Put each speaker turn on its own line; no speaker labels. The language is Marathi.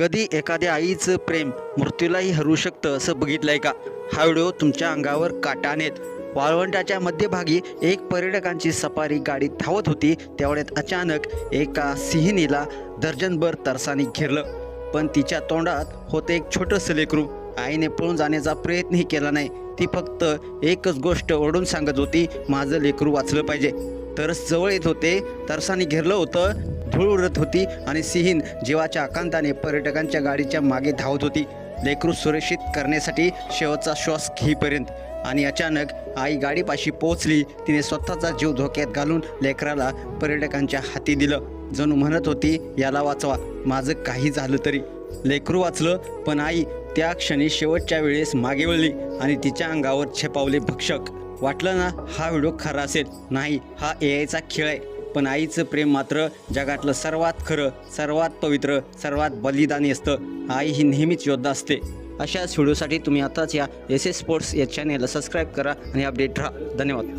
कधी एखाद्या आईचं प्रेम मृत्यूलाही हरू शकतं असं बघितलंय का? हा व्हिडिओ तुमच्या अंगावर काटानेत वाळवंटाच्या मध्यभागी एक पर्यटकांची सफारी गाडी धावत होती. त्यावेळेत अचानक एका सिंहिणीला दर्जनभर तरसाने घेरलं. पण तिच्या तोंडात होतं एक छोटंसं लेकरू. आईने पळून जाण्याचा प्रयत्नही केला नाही. ती फक्त एकच गोष्ट ओढून सांगत होती माझं लेकरू वाचलं पाहिजे. तरच जवळ येत होते तरसाने घेरलं होतं. धूळ उडत होती आणि सिंहीण जीवाच्या आकांताने पर्यटकांच्या गाडीच्या मागे धावत होती. लेकरू सुरक्षित करण्यासाठी शेवटचा श्वास घेईपर्यंत आणि अचानक आई गाडीपाशी पोहोचली. तिने स्वतःचा जीव धोक्यात घालून लेकराला पर्यटकांच्या हाती दिलं. जणू म्हणत होती याला वाचवा. माझं काही झालं तरी. लेकरू वाचलं पण आई त्या क्षणी शेवटच्या वेळेस मागे वळली आणि तिच्या अंगावर छेपावले भक्षक. वाटलं ना हा व्हिडिओ खरा असेल. नाही हा ए आयचा खेळ आहे. पण आईचं प्रेम मात्र जगातलं सर्वात खरं सर्वात पवित्र सर्वात बलिदानी असतं. आई ही नेहमीच योद्धा असते. अशाच व्हिडिओसाठी तुम्ही आताच या एस एस स्पोर्ट्स या चॅनेलला सबस्क्राईब करा आणि अपडेट राहा. धन्यवाद.